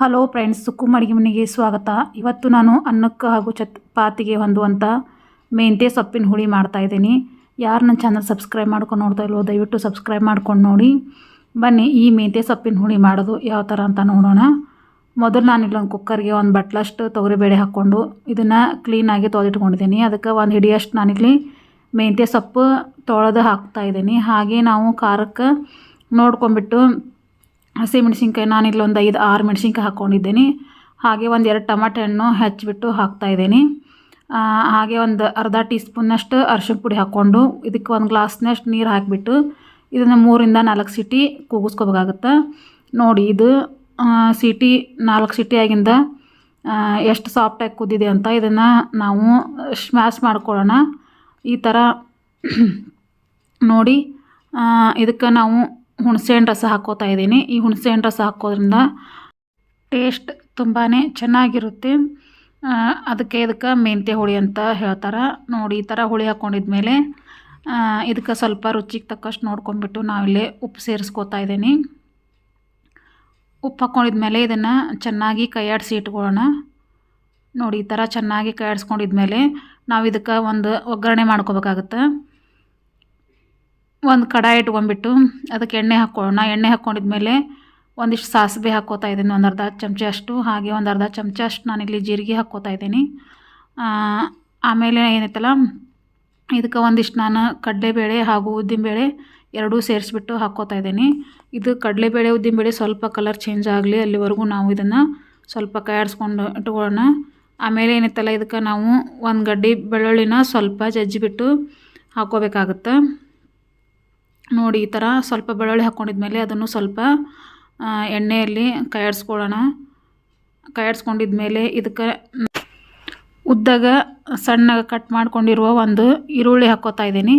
Hello friends ಸುಕುಮ್ ಅಡುಗೆ ಮನೆಗೆ ಸ್ವಾಗತ. ಇವತ್ತು ನಾನು ಅನ್ನಕ್ಕೆ ಹಾಗೂ ಚಪಾತಿಗೆ ಹೊಂದುವಂಥ ಮೆಂತ್ಯ ಸೊಪ್ಪಿನ ಹುಳಿ ಮಾಡ್ತಾ ಇದ್ದೀನಿ. ಯಾರು ನನ್ನ ಚಾನಲ್ ಸಬ್ಸ್ಕ್ರೈಬ್ ಮಾಡ್ಕೊಂಡು ನೋಡ್ತಾ ಇಲ್ವೋ, ದಯವಿಟ್ಟು ಸಬ್ಸ್ಕ್ರೈಬ್ ಮಾಡ್ಕೊಂಡು ನೋಡಿ. ಬನ್ನಿ, ಈ ಮೆಂತ್ಯ ಸೊಪ್ಪಿನ ಹುಳಿ ಮಾಡೋದು ಯಾವ ಥರ ಅಂತ ನೋಡೋಣ. ಮೊದಲು ನಾನು ಇಲ್ಲೊಂದು ಕುಕ್ಕರ್ಗೆ ಒಂದು ಬಟ್ಲಷ್ಟು ತೊಗರಿಬೇಳೆ ಹಾಕ್ಕೊಂಡು ಇದನ್ನು ಕ್ಲೀನಾಗಿ ತೊಳೆದಿಟ್ಕೊಂಡಿದ್ದೀನಿ. ಅದಕ್ಕೆ ಒಂದು ಹಿಡಿಯಷ್ಟು ನಾನಿಲ್ಲಿ ಮೆಂತ್ಯ ಸೊಪ್ಪು ತೊಳೆದು ಹಾಕ್ತಾ ಇದ್ದೀನಿ. ಹಾಗೆ ನಾವು ಖಾರಕ್ಕೆ ನೋಡ್ಕೊಂಬಿಟ್ಟು ಹಸಿಮೆಣ್ಸಿನ್ಕಾಯಿ ಇಲ್ಲಿ ಒಂದು ಐದು, ಆರು ಮೆಣಸಿನ್ಕಾಯಿ ಹಾಕ್ಕೊಂಡಿದ್ದೀನಿ ಹಾಗೆ ಒಂದು ಎರಡು ಟಮಾಟೆ ಹಣ್ಣು ಹೆಚ್ಚಿಬಿಟ್ಟು ಹಾಕ್ತಾಯಿದ್ದೀನಿ ಹಾಗೆ ಒಂದು ಅರ್ಧ ಟೀ ಸ್ಪೂನ್ನಷ್ಟು ಅರ್ಶಿಣ ಪುಡಿ ಹಾಕ್ಕೊಂಡು ಇದಕ್ಕೆ ಒಂದು ಗ್ಲಾಸ್ನಷ್ಟು ನೀರು ಹಾಕಿಬಿಟ್ಟು ಇದನ್ನು ಮೂರಿಂದ ನಾಲ್ಕು ಸಿಟಿ ಕೂಗಿಸ್ಕೋಬೇಕಾಗತ್ತೆ. ನೋಡಿ, ಇದು ಸಿಟಿ ನಾಲ್ಕು ಸಿಟಿ ಆಗಿಂದ ಎಷ್ಟು ಸಾಫ್ಟಾಗಿ ಕುದ್ದಿದೆ ಅಂತ ಇದನ್ನು ನಾವು ಸ್ಮ್ಯಾಶ್ ಮಾಡ್ಕೊಳ್ಳೋಣ. ಈ ಥರ ನೋಡಿ ಇದಕ್ಕೆ ನಾವು ಹುಣಸೆಹಣ್ಣು ರಸ ಹಾಕೋತಾ ಇದ್ದೀನಿ. ಈ ಹುಣಸೆಹಣ್ಣು ರಸ ಹಾಕೋದ್ರಿಂದ ಟೇಸ್ಟ್ ತುಂಬಾ ಚೆನ್ನಾಗಿರುತ್ತೆ. ಅದಕ್ಕೆ ಇದಕ್ಕೆ ಮೆಂತ್ಯ ಹುಳಿ ಅಂತ ಹೇಳ್ತಾರೆ. ನೋಡಿ, ಈ ಥರ ಹುಳಿ ಹಾಕ್ಕೊಂಡಿದ್ಮೇಲೆ ಇದಕ್ಕೆ ಸ್ವಲ್ಪ ರುಚಿಗೆ ತಕ್ಕಷ್ಟು ನೋಡ್ಕೊಂಡ್ಬಿಟ್ಟು ನಾವಿಲ್ಲಿ ಉಪ್ಪು ಸೇರಿಸ್ಕೋತಾ ಇದ್ದೀನಿ. ಉಪ್ಪು ಹಾಕ್ಕೊಂಡಿದ್ಮೇಲೆ ಇದನ್ನು ಚೆನ್ನಾಗಿ ಕೈಯಾಡಿಸಿ ಇಟ್ಕೊಳ್ಳೋಣ. ನೋಡಿ, ಈ ಥರ ಚೆನ್ನಾಗಿ ಕೈಯಾಡಿಸ್ಕೊಂಡಿದ್ಮೇಲೆ ನಾವು ಇದಕ್ಕೆ ಒಂದು ಒಗ್ಗರಣೆ ಮಾಡ್ಕೋಬೇಕಾಗತ್ತೆ. ಒಂದು ಕಡಾಯಿ ಇಟ್ಕೊಂಡ್ಬಿಟ್ಟು ಅದಕ್ಕೆ ಎಣ್ಣೆ ಹಾಕ್ಕೊಳ್ಳೋಣ. ಎಣ್ಣೆ ಹಾಕ್ಕೊಂಡಿದ್ಮೇಲೆ ಒಂದಿಷ್ಟು ಸಾಸಿವೆ ಹಾಕ್ಕೋತಾ ಇದ್ದೀನಿ. ಒಂದು ಅರ್ಧ ಚಮಚ ಅಷ್ಟು. ಹಾಗೆ ಒಂದು ಅರ್ಧ ಚಮಚ ಅಷ್ಟು ನಾನಿಲ್ಲಿ ಜೀರಿಗೆ ಹಾಕ್ಕೋತಾ ಇದ್ದೀನಿ. ಆಮೇಲೆ ಏನೈತಲ್ಲ ಇದಕ್ಕೆ ಒಂದಿಷ್ಟು ನಾನು ಕಡಲೆಬೇಳೆ ಹಾಗೂ ಉದ್ದಿನಬೇಳೆ ಎರಡೂ ಸೇರಿಸ್ಬಿಟ್ಟು ಹಾಕ್ಕೋತಾ ಇದ್ದೀನಿ. ಇದು ಕಡಲೆಬೇಳೆ, ಉದ್ದಿನಬೇಳೆ ಸ್ವಲ್ಪ ಕಲರ್ ಚೇಂಜ್ ಆಗಲಿ, ಅಲ್ಲಿವರೆಗೂ ನಾವು ಇದನ್ನು ಸ್ವಲ್ಪ ಕಾಯಾಡಿಸ್ಕೊಂಡು ಇಟ್ಕೊಳ್ಳೋಣ. ಆಮೇಲೆ ಏನೈತಲ್ಲ ಇದಕ್ಕೆ ನಾವು ಒಂದು ಗಡ್ಡೆ ಬೆಳ್ಳುಳ್ಳಿನ ಸ್ವಲ್ಪ ಜಜ್ಜಿಬಿಟ್ಟು ಹಾಕ್ಕೋಬೇಕಾಗುತ್ತೆ. ನೋಡಿ ಈ ಥರ ಸ್ವಲ್ಪ ಬೆಳ್ಳುಳ್ಳಿ ಹಾಕ್ಕೊಂಡಿದ್ಮೇಲೆ ಅದನ್ನು ಸ್ವಲ್ಪ ಎಣ್ಣೆಯಲ್ಲಿ ಕೈಯಾಡಿಸ್ಕೊಳ್ಳೋಣ. ಕೈಯಾಡಿಸ್ಕೊಂಡಿದ್ಮೇಲೆ ಇದಕ್ಕೆ ಉದ್ದಾಗ ಸಣ್ಣಗೆ ಕಟ್ ಮಾಡ್ಕೊಂಡಿರುವ ಒಂದು ಈರುಳ್ಳಿ ಹಾಕ್ಕೋತಾ ಇದ್ದೀನಿ.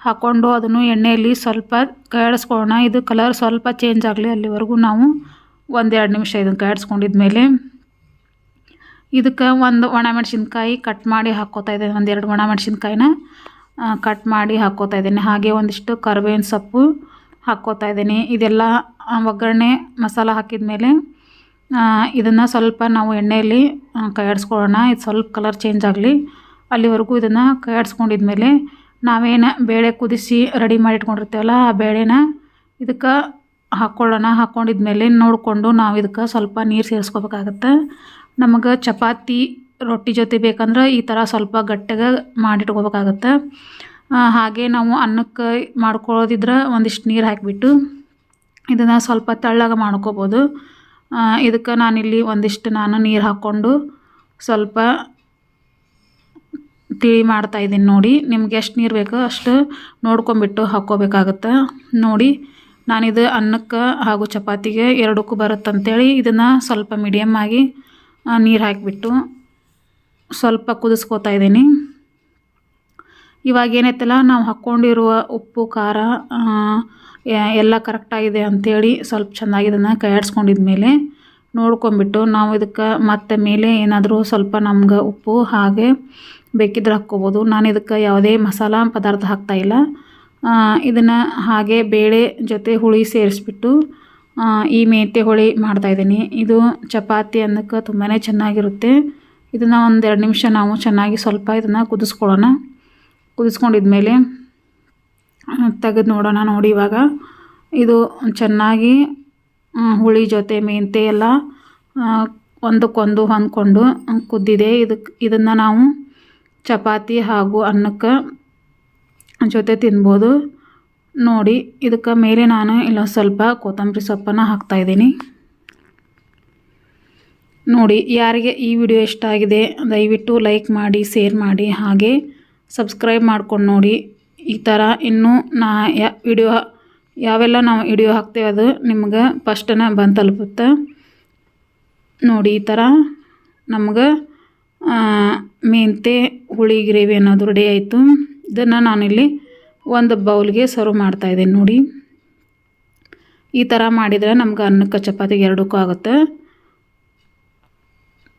ಹಾಕ್ಕೊಂಡು ಅದನ್ನು ಎಣ್ಣೆಯಲ್ಲಿ ಸ್ವಲ್ಪ ಕೈಯಾಡಿಸ್ಕೊಳ್ಳೋಣ. ಇದು ಕಲರ್ ಸ್ವಲ್ಪ ಚೇಂಜ್ ಆಗಲಿ ಅಲ್ಲಿವರೆಗೂ ನಾವು ಒಂದೆರಡು ನಿಮಿಷ ಇದನ್ನು ಕೈಯಾಡಿಸ್ಕೊಂಡಿದ್ಮೇಲೆ ಇದಕ್ಕೆ ಒಂದು ಒಣಮೆಣ್ಸಿನ್ಕಾಯಿ ಕಟ್ ಮಾಡಿ ಹಾಕ್ಕೋತಾ ಇದ್ದೀನಿ. ಒಂದೆರಡು ಒಣಮೆಣ್ಸಿನ್ಕಾಯಿನ ಕಟ್ ಮಾಡಿ ಹಾಕ್ಕೋತಾ ಇದ್ದೀನಿ. ಹಾಗೆ ಒಂದಿಷ್ಟು ಕರ್ಬೇವಿನ ಸೊಪ್ಪು ಹಾಕ್ಕೋತಾ ಇದ್ದೀನಿ. ಇದೆಲ್ಲ ಒಗ್ಗರಣೆ ಮಸಾಲ ಹಾಕಿದ ಮೇಲೆ ಇದನ್ನು ಸ್ವಲ್ಪ ನಾವು ಎಣ್ಣೆಯಲ್ಲಿ ಕೈಯಾಡಿಸ್ಕೊಳ್ಳೋಣ. ಇದು ಸ್ವಲ್ಪ ಕಲರ್ ಚೇಂಜ್ ಆಗಲಿ. ಅಲ್ಲಿವರೆಗೂ ಇದನ್ನು ಕೈಯಾಡಿಸ್ಕೊಂಡಿದ್ಮೇಲೆ ನಾವೇನು ಬೇಳೆ ಕುದಿಸಿ ರೆಡಿ ಮಾಡಿ ಇಟ್ಕೊಂಡಿರ್ತೀವಲ್ಲ ಆ ಬೇಳೆನ ಇದಕ್ಕೆ ಹಾಕ್ಕೊಳ್ಳೋಣ ಹಾಕ್ಕೊಂಡಿದ್ಮೇಲೆ ನೋಡಿಕೊಂಡು ನಾವು ಇದಕ್ಕೆ ಸ್ವಲ್ಪ ನೀರು ಸೇರಿಸ್ಕೋಬೇಕಾಗತ್ತೆ. ನಮಗೆ ಚಪಾತಿ ರೊಟ್ಟಿ ಜೊತೆ ಬೇಕಂದ್ರೆ ಈ ಥರ ಸ್ವಲ್ಪ ಗಟ್ಟಿಗೆ ಮಾಡಿಟ್ಕೋಬೇಕಾಗತ್ತೆ. ಹಾಗೆ ನಾವು ಅನ್ನಕ್ಕೆ ಮಾಡ್ಕೊಳ್ಳೋದಿದ್ರೆ ಒಂದಿಷ್ಟು ನೀರು ಹಾಕಿಬಿಟ್ಟು ಇದನ್ನು ಸ್ವಲ್ಪ ತೆಳ್ಳಗೆ ಮಾಡ್ಕೋಬೋದು. ಇದಕ್ಕೆ ನಾನಿಲ್ಲಿ ಒಂದಿಷ್ಟು ನಾನು ನೀರು ಹಾಕ್ಕೊಂಡು ಸ್ವಲ್ಪ ತಿಳಿ ಮಾಡ್ತಾಯಿದ್ದೀನಿ ನೋಡಿ. ನಿಮ್ಗೆ ಎಷ್ಟು ನೀರು ಬೇಕೋ ಅಷ್ಟು ನೋಡ್ಕೊಂಬಿಟ್ಟು ಹಾಕ್ಕೋಬೇಕಾಗತ್ತೆ. ನೋಡಿ, ನಾನಿದು ಅನ್ನಕ್ಕೆ ಹಾಗೂ ಚಪಾತಿಗೆ ಎರಡಕ್ಕೂ ಬರುತ್ತಂತೇಳಿ ಇದನ್ನು ಸ್ವಲ್ಪ ಮೀಡಿಯಮ್ ಆಗಿ ನೀರು ಹಾಕಿಬಿಟ್ಟು ಸ್ವಲ್ಪ ಕುದಿಸ್ಕೋತಾ ಇದ್ದೀನಿ. ಇವಾಗ ಏನೈತಲ್ಲ, ನಾವು ಹಾಕ್ಕೊಂಡಿರುವ ಉಪ್ಪು, ಖಾರ ಎಲ್ಲ ಕರೆಕ್ಟಾಗಿದೆ ಅಂಥೇಳಿ ಸ್ವಲ್ಪ ಚೆನ್ನಾಗಿ ಇದನ್ನು ಕೈಯಾಡಿಸ್ಕೊಂಡಿದ್ಮೇಲೆ ನೋಡ್ಕೊಂಬಿಟ್ಟು ನಾವು ಇದಕ್ಕೆ ಮತ್ತೆ ಮೇಲೆ ಏನಾದರೂ ಸ್ವಲ್ಪ ನಮ್ಗೆ ಉಪ್ಪು, ಹಾಗೆ ಬೇಕಿದ್ರೆ ಹಾಕ್ಕೋಬೋದು. ನಾನು ಇದಕ್ಕೆ ಯಾವುದೇ ಮಸಾಲ ಪದಾರ್ಥ ಹಾಕ್ತಾಯಿಲ್ಲ ಇದನ್ನು ಹಾಗೆ ಬೇಳೆ ಜೊತೆ ಹುಳಿ ಸೇರಿಸ್ಬಿಟ್ಟು ಈ ಮೇತೆ ಹುಳಿ ಮಾಡ್ತಾಯಿದ್ದೀನಿ ಇದು ಚಪಾತಿ ಅನ್ನಕ್ಕೆ ತುಂಬಾ ಚೆನ್ನಾಗಿರುತ್ತೆ. ಇದನ್ನು ಒಂದೆರಡು ನಿಮಿಷ ನಾವು ಚೆನ್ನಾಗಿ ಸ್ವಲ್ಪ ಇದನ್ನು ಕುದಿಸ್ಕೊಳ್ಳೋಣ. ಕುದಿಸ್ಕೊಂಡಿದ್ಮೇಲೆ ತೆಗೆದು ನೋಡೋಣ ನೋಡಿ ಇವಾಗ. ಇದು ಚೆನ್ನಾಗಿ ಹುಳಿ ಜೊತೆ ಮೆಂತೆ ಎಲ್ಲ ಒಂದಕ್ಕೊಂದು ಹೊಂದ್ಕೊಂಡು ಕುದ್ದಿದೆ. ಇದಕ್ಕೆ ಇದನ್ನು ನಾವು ಚಪಾತಿ ಹಾಗೂ ಅನ್ನಕ್ಕೆ ಜೊತೆ ತಿನ್ಬೋದು. ನೋಡಿ, ಇದಕ್ಕೆ ಮೇಲೆ ನಾನು ಇಲ್ಲೊಂದು ಸ್ವಲ್ಪ ಕೊತ್ತಂಬರಿ ಸೊಪ್ಪನ್ನು ಹಾಕ್ತಾಯಿದ್ದೀನಿ ನೋಡಿ, ಯಾರಿಗೆ ಈ ವಿಡಿಯೋ ಇಷ್ಟ ಆಗಿದೆ, ದಯವಿಟ್ಟು ಲೈಕ್ ಮಾಡಿ, ಶೇರ್ ಮಾಡಿ, ಹಾಗೆ ಸಬ್ಸ್ಕ್ರೈಬ್ ಮಾಡ್ಕೊಂಡು ನೋಡಿ. ಈ ಥರ ಇನ್ನೂ ನಾ ಯಾ, ವಿಡಿಯೋ ಯಾವೆಲ್ಲ ನಾವು ವಿಡಿಯೋ ಹಾಕ್ತೇವೆ ಅದು ನಿಮ್ಗೆ ಫಸ್ಟನ ಬಂದು ತಲುಪುತ್ತೆ. ನೋಡಿ, ಈ ಥರ ನಮ್ಗೆ ಮೆಂತೆ, ಹುಳಿ, ಗ್ರೇವಿ ಅನ್ನೋದು ರೆಡಿ ಆಯಿತು. ಇದನ್ನು ನಾನಿಲ್ಲಿ ಒಂದು ಬೌಲ್ಗೆ ಸರ್ವ್ ಮಾಡ್ತಾಯಿದ್ದೀನಿ ನೋಡಿ. ಈ ಥರ ಮಾಡಿದರೆ ನಮ್ಗೆ ಅನ್ನಕ್ಕೆ ಚಪಾತಿಗೆ ಎರಡಕ್ಕೂ ಆಗುತ್ತೆ.